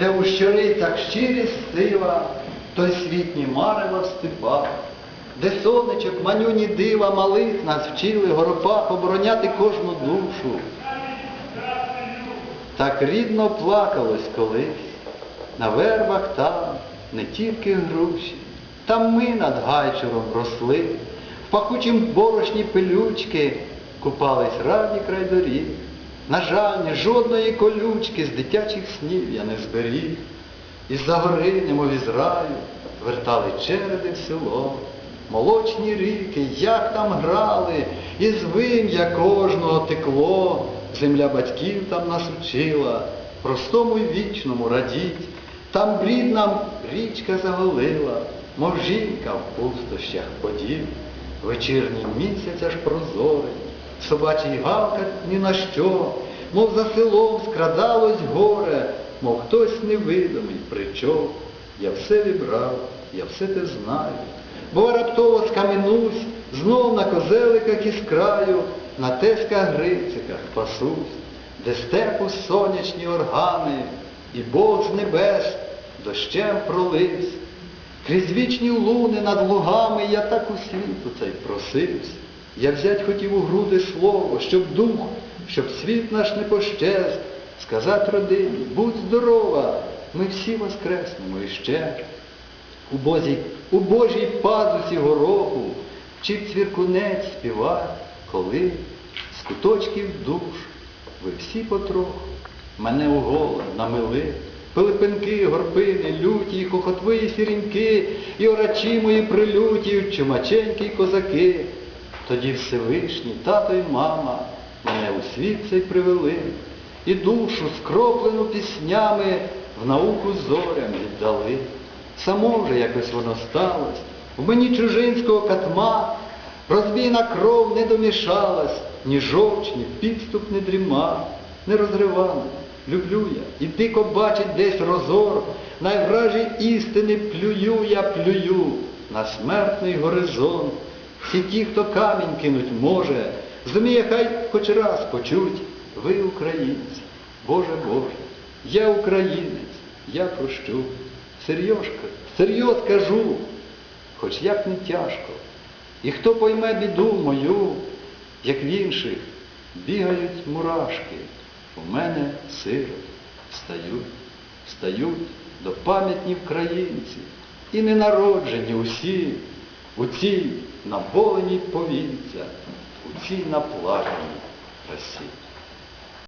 де у щорицях щирість сила, той світні марева в степах, де сонечок, манюні дива малих нас вчили горопах обороняти кожну душу. Так рідно плакалось колись, на вербах там не тільки груші, там ми над гайчуром росли, в пахучім борошні пилючки купались раді край доріг. На жаль, жодної колючки з дитячих снів я не зберіг. Із-за гори, немов із раю, вертали череди в село. Молочні ріки, як там грали, із вим'я кожного текло. Земля батьків там нас учила, простому й вічному радіть. Там брід нам річка заголила, мов жінка в пустощах подів. Вечірній місяць аж прозорий, собачий гавкать ні на що, мов за селом скрадалось горе, мов хтось невидимий причов. Я все вібрав, я все те знаю, бо раптово скаменусь, знов на козеликах із краю, на теськах грициках пасусь, де степу сонячні органи, і Бог з небес дощем проливсь. Крізь вічні луни над лугами я так у світу цей просився. Я взять хотів у груди слово, щоб дух, щоб світ наш не пощез, сказати родині, будь здорова, ми всі воскреснемо іще. У Божій, у Божій пазусі гороху вчить цвіркунець співать, коли з куточків душ ви всі потроху мене у голод намили. Пилипинки, горпини, люті, хохотвої сіріньки, і орачі мої прилюті, чумаченькі козаки. Тоді Всевишній, тато й мама мене у світ цей привели, і душу, скроплену піснями, в науку зорям віддали. Само вже якось воно сталось, в мені чужинського катма, розбійна кров не домішалась, ні жовч, ні підступ не дріма, не розривана. Люблю я, і дико бачить десь розор, найвражі істини плюю я плюю на смертний горизонт. Всі ті, хто камінь кинуть може, зуміє хай хоч раз почуть, ви українці, Боже Боже, я українець, я прощу. Серйозка, серйоз кажу, хоч як не тяжко. І хто пойме біду мою, як в інших, бігають мурашки, у мене сирот встають, встають до пам'ятні українці, і ненароджені усі, у цій наболеній повінця, у цій наплаканій Росії.